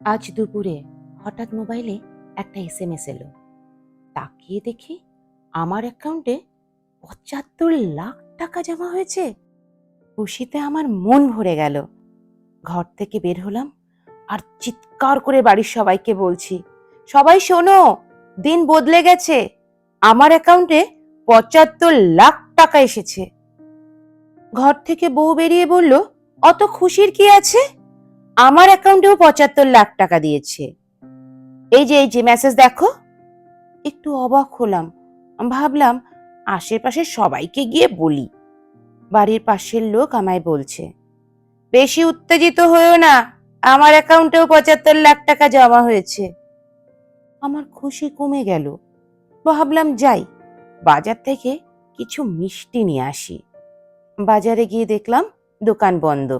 আজ দুপুরে হঠাৎ মোবাইলে একটা এস এম এস এলো। তাকিয়ে দেখি আমার অ্যাকাউন্টে পঁচাত্তর লাখ টাকা জমা হয়েছে। খুশিতে আমার মন ভরে গেল। ঘর থেকে বের হলাম আর চিৎকার করে বাড়ির সবাইকে বলছি, সবাই শোনো, দিন বদলে গেছে। আমার অ্যাকাউন্টে পঁচাত্তর লাখ টাকা এসেছে। ঘর থেকে বউ বেরিয়ে বলল, অত খুশির কি আছে? আমার অ্যাকাউন্টেও পঁচাত্তর লাখ টাকা দিয়েছে। এই যে এই যে মেসেজ দেখো। একটু অবাক হলাম। ভাবলাম আশেপাশে সবাইকে গিয়ে বলি। বাড়ির পাশের লোক আমায় বলছে, বেশি উত্তেজিত হয়েও না, আমার অ্যাকাউন্টেও পঁচাত্তর লাখ টাকা জমা হয়েছে। আমার খুশি কমে গেল। ভাবলাম, যাই, বাজার থেকে কিছু মিষ্টি নিয়ে আসি। বাজারে গিয়ে দেখলাম দোকান বন্ধ।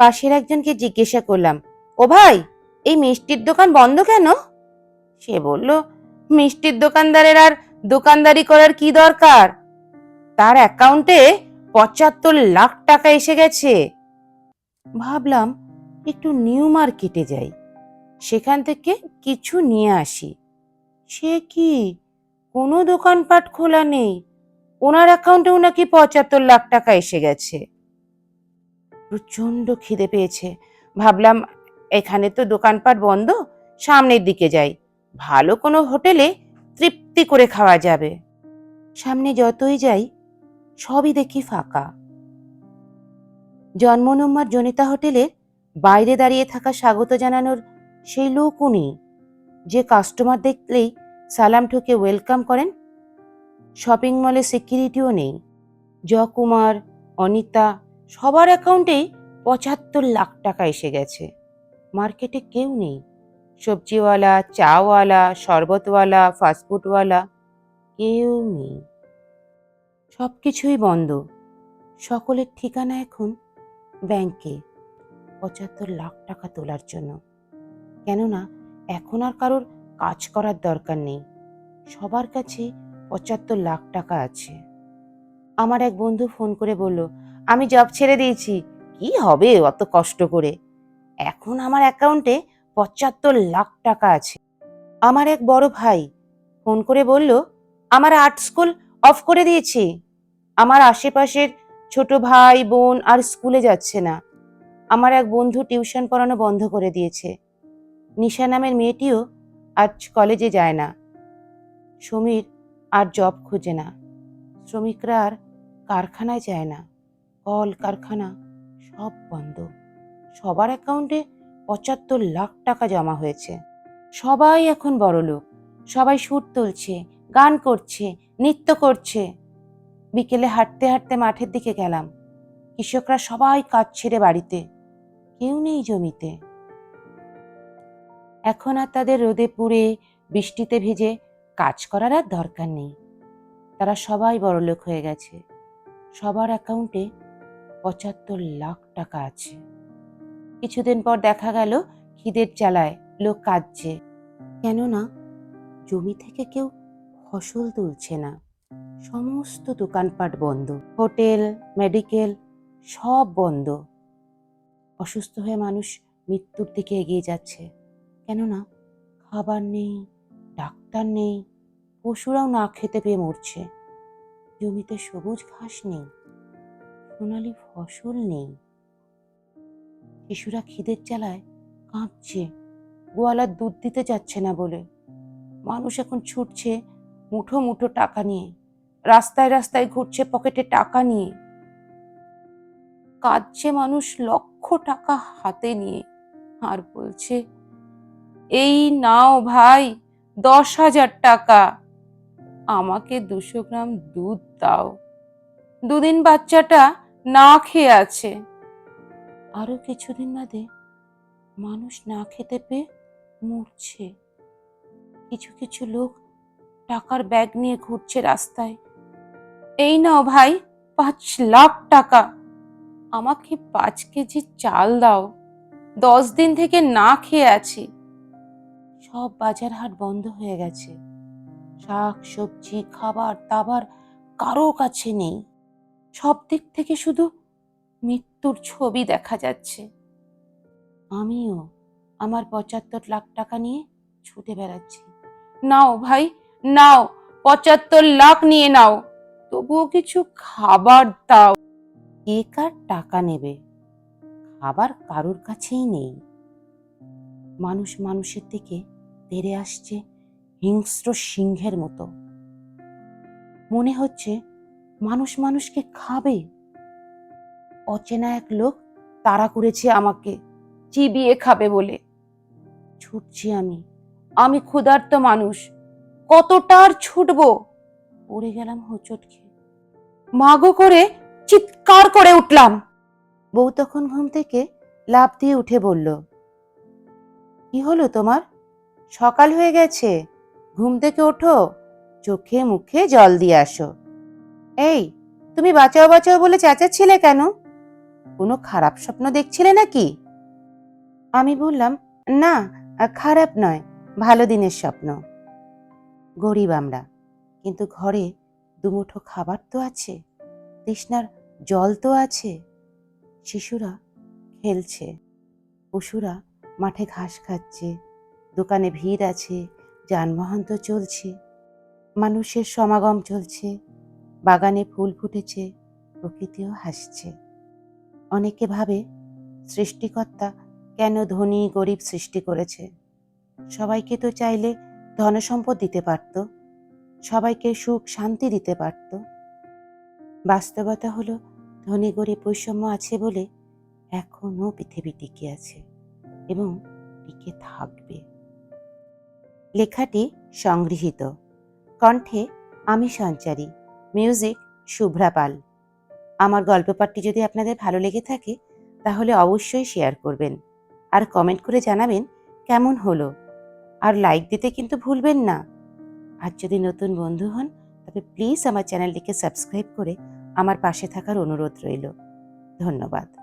পাশের একজনকে জিজ্ঞাসা করলাম, ও ভাই, এই মিষ্টির দোকান বন্ধ কেন? সে বলল, মিষ্টির দোকানদারের আর দোকানদারি করার কি দরকার? তার অ্যাকাউন্টে পঁচাত্তর লাখ টাকা এসে গেছে। ভাবলাম, একটু নিউ মার্কেটে যাই, সেখান থেকে কিছু নিয়ে আসি। সে কি? কোনো দোকানপাট খোলা নেই? ওনার অ্যাকাউন্টেও নাকি পঁচাত্তর লাখ টাকা এসে গেছে? প্রচণ্ড খিদে পেয়েছে। ভাবলাম, এখানে তো দোকানপাট বন্ধ, সামনের দিকে যাই। ভালো কোনো হোটেলে তৃপ্তি করে খাওয়া যাবে। সামনে যতই যাই, সবই দেখি ফাঁকা। জন্মনম্মার জনিতা হোটেলের বাইরে দাঁড়িয়ে থাকা স্বাগত জানানোর সেই লোকও নেই। যে কাস্টমার দেখলেই সালাম ঠুকে ওয়েলকাম করেন, শপিং মলে সিকিউরিটিও নেই। জকুমার অনিতা সবার অ্যাকাউন্টেই পঁচাত্তর লাখ টাকা এসে গেছে। মার্কেটে কেউ নেই। সবজিওয়ালা, চাওয়ালা, শরবতওয়ালা, ফাস্টফুডওয়ালা কেউ নেই। সব কিছুই বন্ধ। সকলের ঠিকানা এখন ব্যাংকে। পঁচাত্তর লাখ টাকা তোলার জন্য। কেননা এখন আর কারোর কাজ করার দরকার নেই। সবার কাছে পঁচাত্তর লাখ টাকা আছে। আমার এক বন্ধু ফোন করে বলল আমি জব ছেড়ে দিয়েছি। কি হবে অত কষ্ট করে? এখন আমার অ্যাকাউন্টে পঁচাত্তর লাখ টাকা আছে। আমার এক বড় ভাই ফোন করে বলল, আমার আর্ট স্কুল অফ করে দিয়েছি। আমার আশেপাশের ছোট ভাই, বোন আর স্কুলে যাচ্ছে না। আমার এক বন্ধু টিউশন পড়ানো বন্ধ করে দিয়েছে। নিশা নামের মেয়েটিও আজ কলেজে যায় না। সমীর আর জব খুঁজে না। শ্রমিকরা আর কারখানায় যায় না। কল কারখানা সব বন্ধ। সবার অ্যাকাউন্টে পঁচাত্তর লাখ টাকা জমা হয়েছে। সবাই এখন বড় লোক সবাই সুর তুলছে, গান করছে, নৃত্য করছে। বিকেলে হাঁটতে হাঁটতে মাঠের দিকে গেলাম। কৃষকরা সবাই কাজ ছেড়ে বাড়িতে। কেউ নেই জমিতে। এখন আর তাদের রোদে পুড়ে, বৃষ্টিতে ভিজে কাজ করার আর দরকার নেই। তারা সবাই বড়লোক হয়ে গেছে। সবার অ্যাকাউন্টে পঁচাত্তর লাখ টাকা আছে। কিছুদিন পর দেখা গেল, খিদের জ্বালায় লোক কাঁদছে। কেননা, জমি থেকে কেউ ফসল তুলছে না। সমস্ত দোকানপাট বন্ধ। হোটেল, মেডিকেল সব বন্ধ। অসুস্থ হয়ে মানুষ মৃত্যুর দিকে এগিয়ে যাচ্ছে। কেননা, খাবার নেই, ডাক্তার নেই, পশুরাও না খেতে পেয়ে মরছে। জমিতে সবুজ ঘাস নেই। সোনালি ফসল নেই। শিশুরা খিদের জ্বালায় কাঁপছে গোয়ালার দুধ দিতে যাচ্ছে না বলে। মানুষ এখন ছুটছে মুঠো মুঠো টাকা নিয়ে। রাস্তায় রাস্তায় ঘুরছে পকেটে টাকা নিয়ে। কাঁদছে মানুষ লক্ষ টাকা হাতে নিয়ে। আর বলছে, এই নাও ভাই, দশ হাজার টাকা। আমাকে দুশো গ্রাম দুধ দাও। দুদিন বাচ্চাটা না খেয়ে আছে। আরও কিছুদিন বাদে মানুষ না খেতে পেয়ে মরছে। কিছু কিছু লোক টাকার ব্যাগ নিয়ে ঘুরছে রাস্তায়। এই নাও ভাই, পাঁচ লাখ টাকা। আমাকে পাঁচ কেজি চাল দাও। দশ দিন থেকে না খেয়ে আছি। সব বাজার হাট বন্ধ হয়ে গেছে। শাক, সবজি, খাবার, দাবার কারও কাছে নেই। সব দিক থেকে শুধু মৃত্যুর ছবি দেখা যাচ্ছে। আমিও আমার পঁচাত্তর লাখ টাকা নিয়ে ছুটে বেড়াচ্ছি। নাও ভাই, নাও, পঁচাত্তর লাখ নিয়ে নাও। তবুও কিছু খাবার দাও। কে কার টাকা নেবে? খাবার কারোর কাছেই নেই। মানুষ মানুষের দিকে তেড়ে আসছে হিংস্র সিংহের মতো। মনে হচ্ছে মানুষ মানুষকে খাবে। অচেনা এক লোক তাড়া করেছে আমাকে, চিবিয়ে খাবে বলে। ছুটছি আমি। আমি ক্ষুধার্ত মানুষ। কতটা আর ছুটবো? পড়ে গেলাম হোঁচট খেয়ে মাগো করে চিৎকার করে উঠলাম। বউ তখন ঘুম থেকে লাফ দিয়ে উঠে বলল, কি হলো তোমার? সকাল হয়ে গেছে। ঘুম থেকে ওঠো। চোখে মুখে জল দিয়ে আসো। এই, তুমি বাঁচাও বাঁচাও বলে চেঁচাচ্ছিলে কেন? কোনো খারাপ স্বপ্ন দেখছিলে নাকি? আমি বললাম, না, খারাপ নয়, ভালো দিনের স্বপ্ন। গরিব আমরা, কিন্তু ঘরে দুমুঠো খাবার তো আছে, তৃষ্ণার জল তো আছে, শিশুরা খেলছে, পশুরা মাঠে ঘাস খাচ্ছে, দোকানে ভিড় আছে, যানবাহন তো চলছে, মানুষের সমাগম চলছে বাগানে ফুল ফুটেছে, প্রকৃতিও হাসছে। অনেকে ভাবে সৃষ্টিকর্তা কেন ধনী গরিব সৃষ্টি করেছে? সবাইকে তো চাইলে ধনসম্পদ দিতে পারত, সবাইকে সুখ শান্তি দিতে পারত। বাস্তবতা হলো ধনী গরিব বৈষম্য আছে বলে এখনও পৃথিবী টিকে আছে এবং টিকে থাকবে। লেখাটি সংগৃহীত। কণ্ঠে আমি সঞ্চারী। মিউজিক শুভ্রা পাল আমার গল্প পাঠটি যদি আপনাদের ভালো লেগে থাকে, তাহলে অবশ্যই শেয়ার করবেন। আর কমেন্ট করে জানাবেন কেমন হলো। আর লাইক দিতে কিন্তু ভুলবেন না। আর যদি নতুন বন্ধু হন, তবে প্লিজ আমার চ্যানেলটিকে সাবস্ক্রাইব করে আমার পাশে থাকার অনুরোধ রইল। ধন্যবাদ।